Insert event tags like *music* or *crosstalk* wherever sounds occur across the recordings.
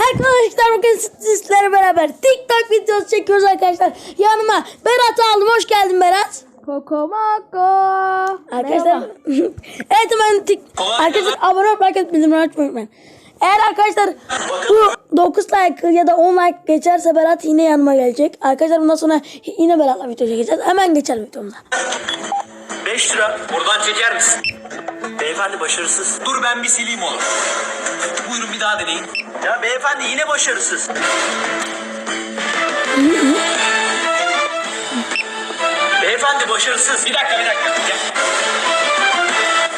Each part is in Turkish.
Arkadaşlar bugün sizlerle beraber TikTok videosu çekiyoruz arkadaşlar. Yanıma Berat'ı aldım. Hoş geldin Berat. Kokomako. Arkadaşlar *laughs* evet hemen tik arkadaşlar abone olup like açmayı unutmayın. Eğer arkadaşlar bu 9 like ya da 10 like geçerse Berat yine yanıma gelecek. Arkadaşlar bundan sonra yine Berat'la video çekeceğiz. Hemen geçelim videomuza. 5 lira. Buradan çeker misin? Beyefendi başarısız. Dur ben bir sileyim onu. Buyurun bir daha deneyin. Ya beyefendi yine başarısız. beyefendi başarısız. Bir dakika bir dakika. Gel.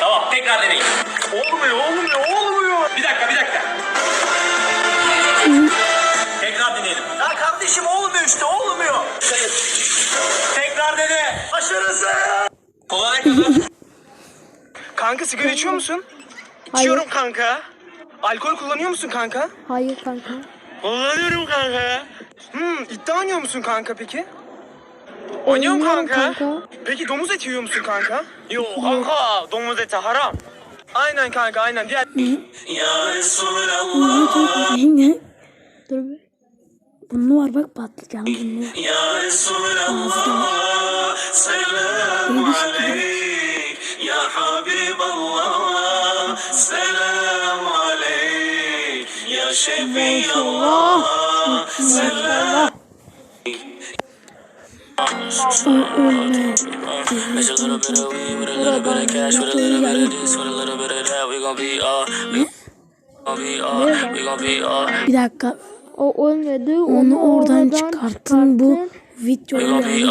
Tamam tekrar deneyin. Olmuyor olmuyor olmuyor. Bir dakika bir dakika. tekrar deneyelim. Ya kardeşim olmuyor işte olmuyor. Tekrar dene. Başarısız. Kola ne kadar? Kanka sigara içiyor musun? İçiyorum kanka. Alkol kullanıyor musun kanka? Hayır kanka. Kullanıyorum kanka. Hmm, iddia oynuyor musun kanka peki? Oynuyorum kanka. kanka. Peki domuz eti yiyor musun kanka? Yok kanka domuz eti haram. Aynen kanka aynen. Diğer Ya Resulallah. Dur bir. Bunun var bak patlıcan bunun. Ya Resulallah. Selam aleyk. Ya Habiballah. Selam aleyk. Ya Şefiallah. Selam. Mix a little bit of weed with a little bit of cash, with a little bit of this, with a little bit of that. We gon' be all, we gon' be all, we gon' be all. Bir dakika. O ölmedi. Onu oradan çıkarttın bu videoyu yani.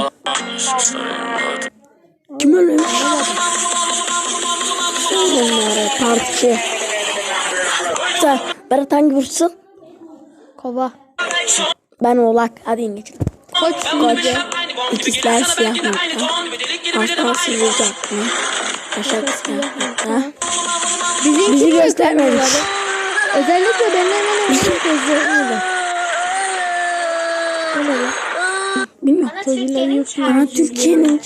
Kim ölmüş? Onlara tartışıyor. Sen Berat hangi burçsun? Kova. Ben oğlak. Hadi in geçelim. Koç Koca. İkizler siyah nokta. Aslan sivrice aklı. Başak siyah nokta. Bizimki Bizi göstermemiş. Özellikle benim hemen hemen Bilmiyorum çocuklar yok ya. Ana Türkiye'nin.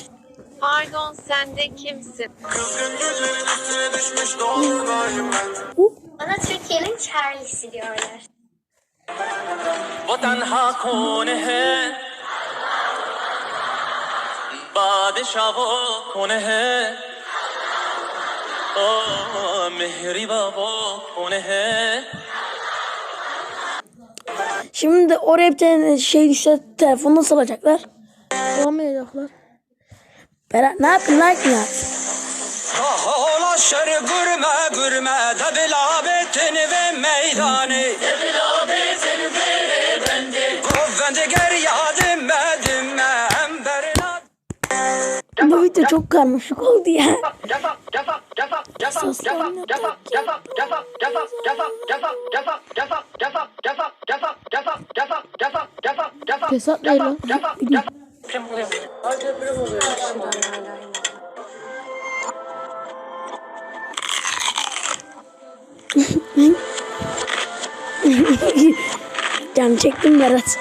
Pardon sen de kimsin? Kızgın gözlerinin Türkiye'nin Charlie'si diyorlar. Vatan hakone hai. Badişah wo kone hai. Oh, mehriba wo kone hai. Şimdi oraya bir tane şey düşse telefonu nasıl alacaklar? Olamayacaklar. Berat ne yaptın lan ya? Ola şer gürme gürme debilabetin ve meydanı Debilabetin ve bendi Govvendi ger yadim medim emberina Bu video çok karmaşık oldu ya. Yasak yasak yasak Pes atlayın lan. Deprem oluyor. Hadi deprem oluyor. Can çektim Berat.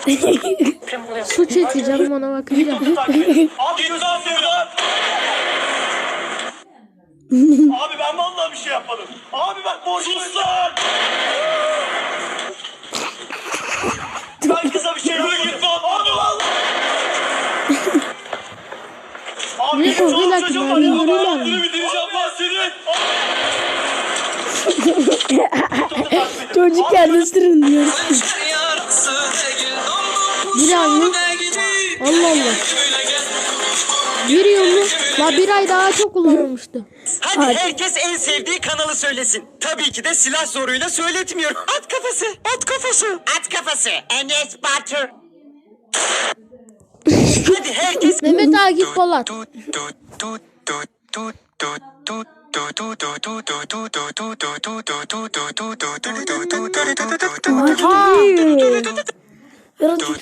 Su çekeceğim ona bakacağım. Abi imza atıyor lan. *laughs* Abi ben vallahi bir şey yapmadım Abi bak borçluyuz lan Ben kıza bir şey yapmadım Abi vallahi Abi Ne benim korkuyorlar çoluğum ki? çocuğum var ya vuruyorlar mı? Bunu bitireceğim lan senin Çocuk yerleştirin diyor. Bir ay mı? Allah Allah. Bir yıl mı? La bir ay daha çok kullanılmıştı. Hadi herkes en sevdiği kanalı söylesin. Tabii ki de silah zoruyla söyletmiyorum. At kafası, at kafası. At kafası. Enes Batur. Hadi herkes Mehmet Akif Polat.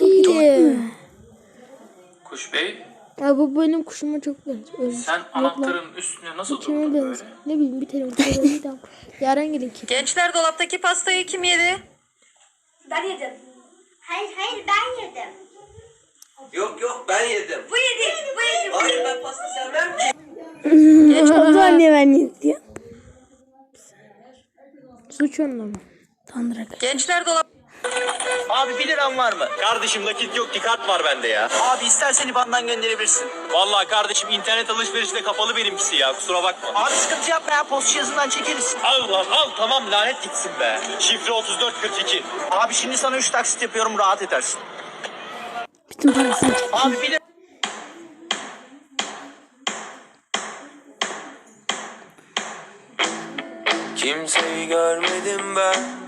İyi. Kuş Bey, Ya bu benim kuşuma çok benziyor. sen anahtarın üstüne nasıl Kime durdun böyle? benziyor? Ne bileyim bir tane bir tane. *laughs* Yaren gelin ki. Gençler dolaptaki pastayı kim yedi? Ben yedim. Hayır hayır ben yedim. Yok yok ben yedim Bu yedi. Bu yedi. Hayır ben pasta sevmem ki *laughs* O zaman niye ben izliyorum? Suç onunla mı? Tanrı. Gençler dolap Abi 1 liram var mı? Kardeşim nakit yok ki kart var bende ya. Abi istersen IBAN'dan gönderebilirsin. Vallahi kardeşim internet alışverişi de kapalı benimkisi ya kusura bakma. Abi sıkıntı yapma ya post cihazından çekeriz. Al lan al tamam lanet gitsin be. Şifre 3442. Abi şimdi sana 3 taksit yapıyorum rahat edersin. Bütün parasını çek. Abi 1 lira. Kimseyi görmedim ben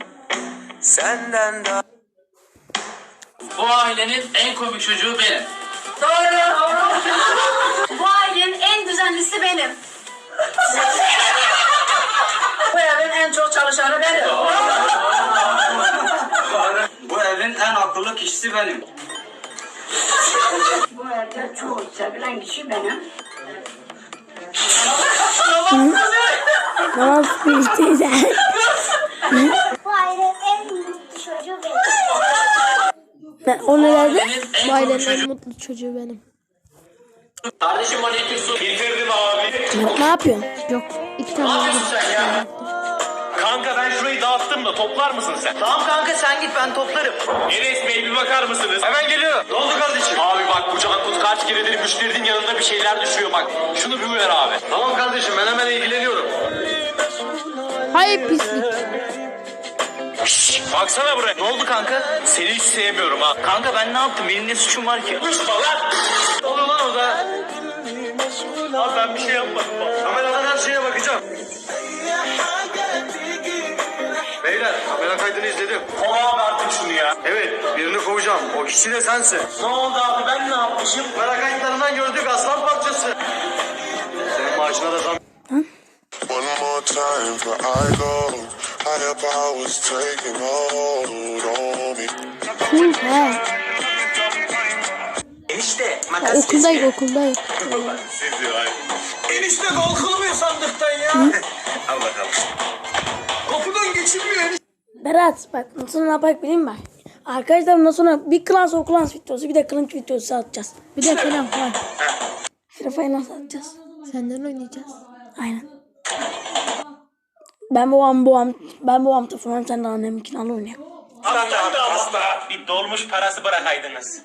senden daha Bu ailenin en komik çocuğu benim. Bu ailenin en düzenlisi benim. Bu evin en çok çalışanı benim. Bu evin en akıllı kişisi benim. Bu evde çoğu sevilen kişi benim. Namaz teyze. Bu ailenin en mutlu çocuğu benim. O ne en Bu ailenin en mutlu çocuğu benim. Kardeşim bana iki su. Getirdim abi. Ne yapıyorsun? Yok. iki Ne tane yapıyorsun aldım. sen ya? Kanka ben şurayı dağıttım da toplar mısın sen? Tamam kanka sen git ben toplarım. Enes Bey bir bakar mısınız? Hemen geliyor. Ne oldu kardeşim? Abi bak bu Cankut kaç keredir müşterinin yanında bir şeyler düşüyor bak. Şunu bir uyar abi. Tamam kardeşim ben hemen ilgileniyorum. Hayır pislik. Şşş, baksana buraya. Ne oldu kanka? Seni hiç sevmiyorum ha. Kanka ben ne yaptım? Benim ne suçum var ki? Konuşma lan. Oluyor lan orada? Abi ben bir şey yapmadım. Kameradan her şeye bakacağım. Beyler kamera kaydını izledim. Kov abi artık şunu ya. Evet birini kovacağım. O kişi de sensin. Ne oldu abi ben ne yapmışım? Kamera kayıtlarından gördük aslan parçası. Senin maaşına da zam One more time for I go Higher powers taking hold on me Cool he. Enişte Ha, makas. Sizi ay. Enişte kalkılmıyor sandıktan ya. *laughs* Al bakalım. Kapıdan geçilmiyor enişte. Berat bak nasıl ne yapak bileyim mi? Arkadaşlar bundan sonra bir klas o klas videosu bir de kılınç videosu atacağız. Bir de falan var. Free Fire nasıl atacağız? Senden oynayacağız. Aynen. Ben babam babam ben babam tarafından sen de anneminkini al oynayalım. Hasta abi hasta. Bir dolmuş parası bırakaydınız.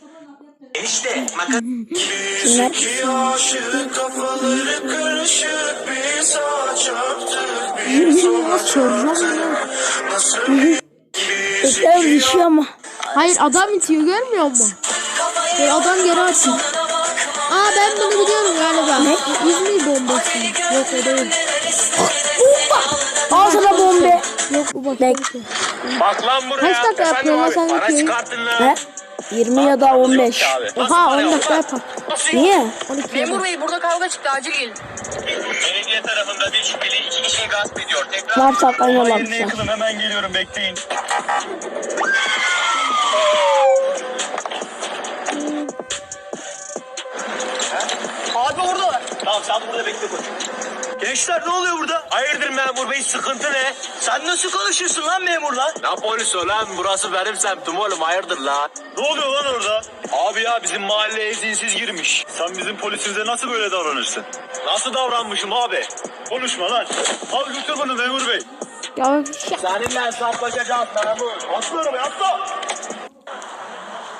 Enişte makas. Kimler? İki aşık kafaları karışık Bir sağa çarptık bir sola ya. Nasıl bir Sesler düşüyor ama. Hayır adam itiyor görmüyor musun? Bir adam geri atıyor. Aa ben bunu biliyorum galiba. Ne? İzmir bombası. Yok o değil. Al sana bombe. Yok bu bak. Bek. Bak lan buraya. Kaç dakika yapıyor lan sen Para videoyu? çıkartın lan. He? 20 ya da 15. Oha 10 dakika yapar. Niye? 12 yapar. Memur bey burada kavga çıktı acil gelin. Belediye tarafında bir şüpheli iki kişiyi gasp ediyor. Tekrar WhatsApp'tan Yerine yollamışlar. yakılın hemen geliyorum bekleyin. Gençler ne oluyor burada? Hayırdır memur bey sıkıntı ne? Sen nasıl konuşuyorsun lan memurla? Ne polisi lan burası benim semtim oğlum hayırdır lan? Ne oluyor lan orada? Abi ya bizim mahalleye izinsiz girmiş. Sen bizim polisimize nasıl böyle davranırsın? Nasıl davranmışım abi? Konuşma lan. Al götür bunu memur bey. Ya Seninle hesaplaşacağız memur. Atlıyorum atla.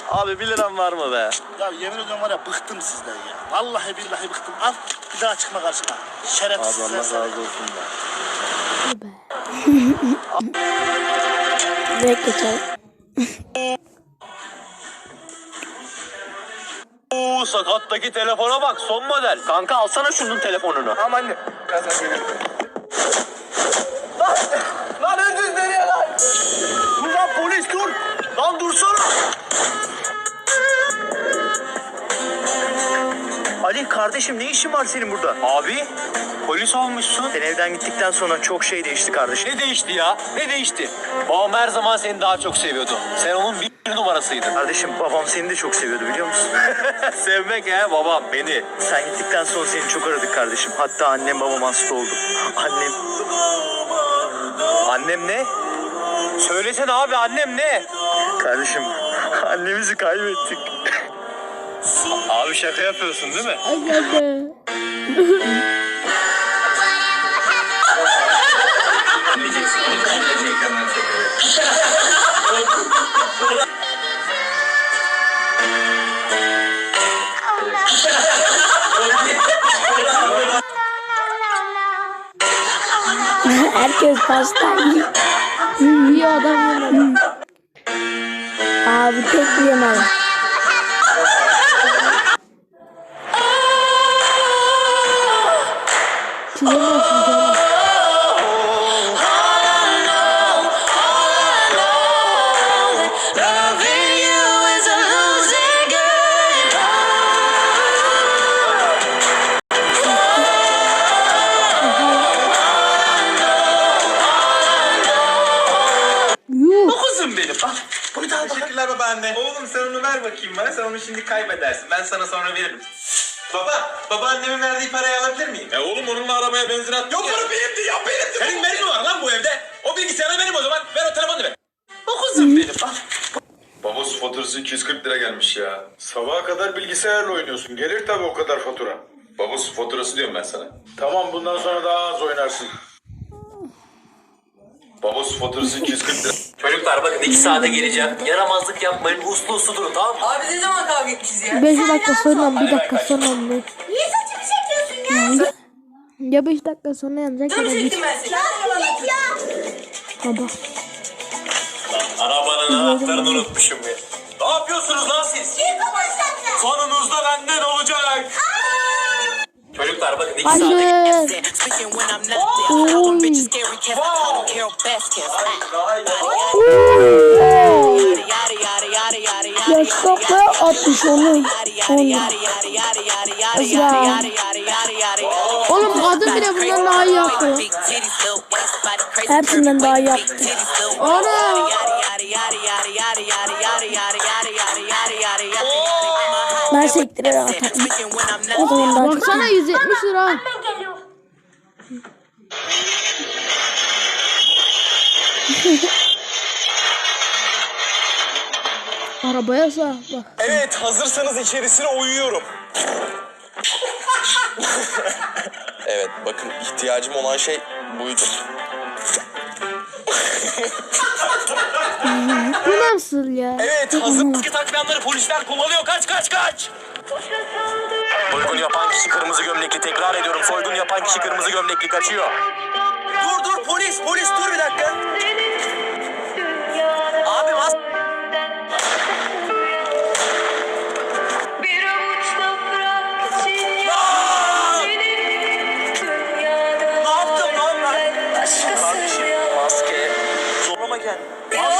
Abi bir liram var mı be? Ya yemin ediyorum var ya bıktım sizden ya. Vallahi billahi bıktım. Al bir daha çıkma karşıma. Şerefsizler seni. olsun be. Direkt geçelim. Oo sakattaki telefona bak son model. Kanka alsana şunun telefonunu. Tamam anne. Lan, Ali kardeşim ne işin var senin burada? Abi polis olmuşsun. Sen evden gittikten sonra çok şey değişti kardeşim. Ne değişti ya? Ne değişti? Babam her zaman seni daha çok seviyordu. Sen onun bir numarasıydın. Kardeşim babam seni de çok seviyordu biliyor musun? *laughs* Sevmek he babam beni. Sen gittikten sonra seni çok aradık kardeşim. Hatta annem babam hasta oldu. Annem Annem ne? Söylesene abi annem ne? kardeşim annemizi kaybettik. Abi şaka yapıyorsun değil mi? Herkes pastayı yiyor adam. Abi tek yemez. Teşekkürler babaanne. Oğlum sen onu ver bakayım bana. Sen onu şimdi kaybedersin. Ben sana sonra veririm. Onunla arabaya benzin at. Yok onu benimdi ya benimdi. Senin benim mi var lan bu evde? O bilgisayarı benim o zaman. Ver o telefonu ver. O kuzum benim. Al. Babası faturası 240 lira gelmiş ya. Sabaha kadar bilgisayarla oynuyorsun. Gelir tabii o kadar fatura. Babası faturası diyorum ben sana. Tamam bundan sonra daha az oynarsın. Babası faturası 240 lira. *laughs* Çocuklar bakın iki saate geleceğim. Yaramazlık yapmayın. Uslu uslu durun tamam mı? Abi ne zaman kavga etmişiz ya? 5 dakika sonra bir dakika sonra? Niye saçımı çekiyorsun ya? Ya 5 dakika sonra yanacak ya da git baba. Arabanın anahtarını unutmuşum ya. Ne yapıyorsunuz lan siz? Sonunuzda benden olacak. Çocuklar bakın iki Hayır. saate Oy. Yaşlıkla 60 onu. Onu. Ya. Oğlum kadın bile bundan daha iyi yaptı. Hepsinden daha iyi yaptı. Ana. Ben sektire atarım. O zaman daha çok. Baksana 170 lira. *laughs* Arabaya sağ bak. Evet hazırsanız içerisine uyuyorum. *laughs* evet bakın ihtiyacım olan şey buydu. Bu nasıl ya? Evet hazır. Maske takmayanları polisler kovalıyor kaç kaç kaç. Soygun yapan kişi kırmızı gömlekli tekrar ediyorum soygun yapan kişi kırmızı gömlekli kaçıyor. Dur dur polis polis dur bir dakika. Yeah.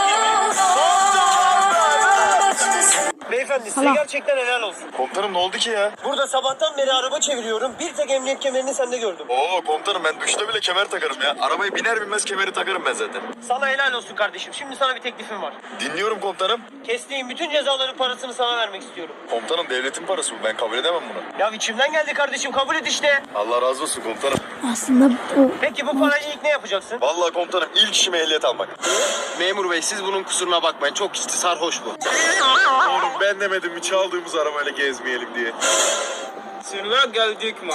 Beyefendi size Allah. gerçekten helal olsun. Komutanım ne oldu ki ya? Burada sabahtan beri araba çeviriyorum. Bir tek emniyet kemerini sende gördüm. Oo komutanım ben duşta bile kemer takarım ya. Arabayı biner binmez kemeri takarım ben zaten. Sana helal olsun kardeşim. Şimdi sana bir teklifim var. Dinliyorum komutanım. Kestiğim bütün cezaların parasını sana vermek istiyorum. Komutanım devletin parası bu ben kabul edemem bunu. Ya içimden geldi kardeşim kabul et işte. Allah razı olsun komutanım. Aslında bu. Peki bu parayla ilk ne yapacaksın? Vallahi komutanım ilk işim ehliyet almak. Memur bey siz bunun kusuruna bakmayın. Çok içti sarhoş bu. Oğlum ben demedim mi çaldığımız arabayla gezmeyelim diye. Sinirler geldik mi?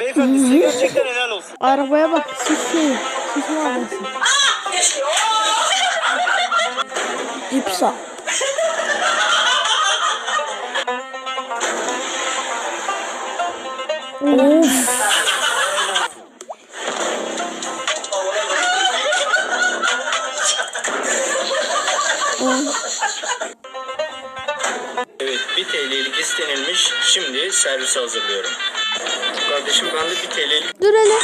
Beyefendi size gerçekten helal olsun. Arabaya bak. Sus şey. Sus mu arabası? İpsa. İstenilmiş. Şimdi servise hazırlıyorum. Kardeşim ben de 1 TL'lik Dur hele.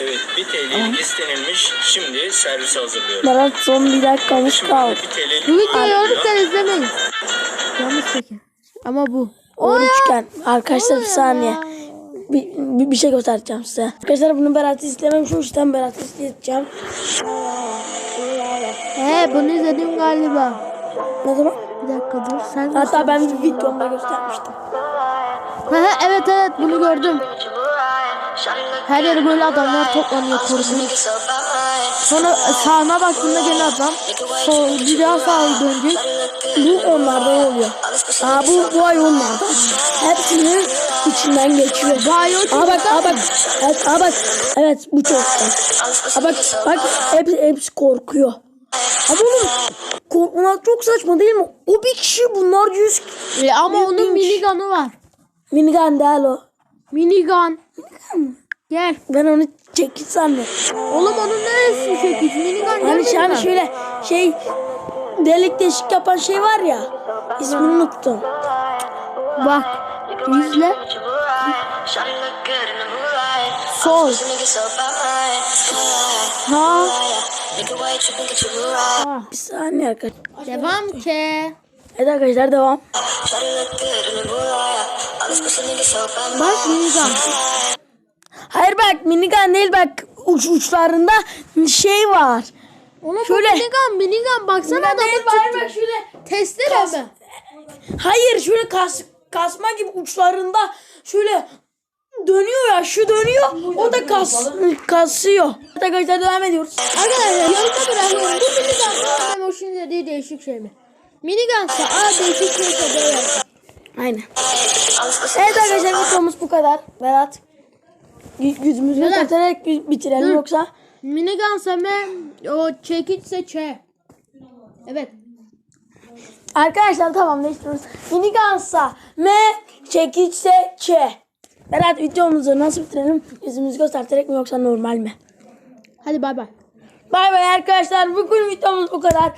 evet 1 TL'lik istenilmiş. Şimdi servise hazırlıyorum. Berat son bir ben kaldı. de 1 TL'lik Bu videoyu lütfen izlemeyin. Yanlış çekin. Ama bu. O üçgen. Arkadaşlar bir saniye. Bir, bir, bir şey göstereceğim size. Arkadaşlar bunu Berat'ı istememiş. O yüzden Berat'ı isteyeceğim. He bunu izledim galiba. Ne zaman? Bir dakika dur. Sen Hatta ben bir videomda göstermiştim. Evet evet bunu gördüm. Her yere böyle adamlar toplanıyor korkunç. Sonra sağına baktığında gene adam. Sol bir daha sağa dönecek. Bu onlardan oluyor. Aa bu, bu ay onlardan. Hepsinin içinden geçiyor. O Aa bak, aa bak. Evet, aa bak. Evet bu çok. Aa bak, bak hepsi, hepsi korkuyor. Ama oğlum korkmalar çok saçma değil mi? O bir kişi bunlar yüz E, ama onun Büyükmüş. minigun'u var. minigun değil o. Minigun. Gel. Ben onu çekiç sandım. Oğlum onun neresi çekiç? Minigun Hani, gelmedi hani şöyle şey delik deşik yapan şey var ya. İsmini unuttum. Bak. İzle. Sol. Ha. Ha. Bir saniye arkadaşlar. Devam ki. Evet arkadaşlar devam. Bak minigun. Hayır bak minigun değil bak uç uçlarında şey var. Oğlum Şöyle. minigun minigun baksana Minigun değil, adamı hayır tuttu. bak şöyle. Testere mi? Hayır şöyle kas, kasma gibi uçlarında şöyle dönüyor ya şu dönüyor o da kas, kasıyor. Evet arkadaşlar devam ediyoruz. Arkadaşlar yorumda bırakın. Bu minigun hoşun dediği değişik şey mi? Minigunsa A değişik şeyse B yapar. Aynen. Evet arkadaşlar videomuz bu kadar. Berat. Yüzümüzü Berat. bitirelim Dur. yoksa. Minigunsa M, o çekiçse Ç. Evet. Arkadaşlar tamam değiştiriyoruz. Minigunsa M, çekiçse Ç. Berat videomuzu nasıl bitirelim? Yüzümüzü göstererek mi yoksa normal mi? Hadi bay bay. Bay bay arkadaşlar. Bugün videomuz bu kadar.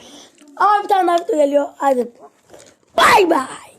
Ama bir tane daha video geliyor. Hadi. Bay bay.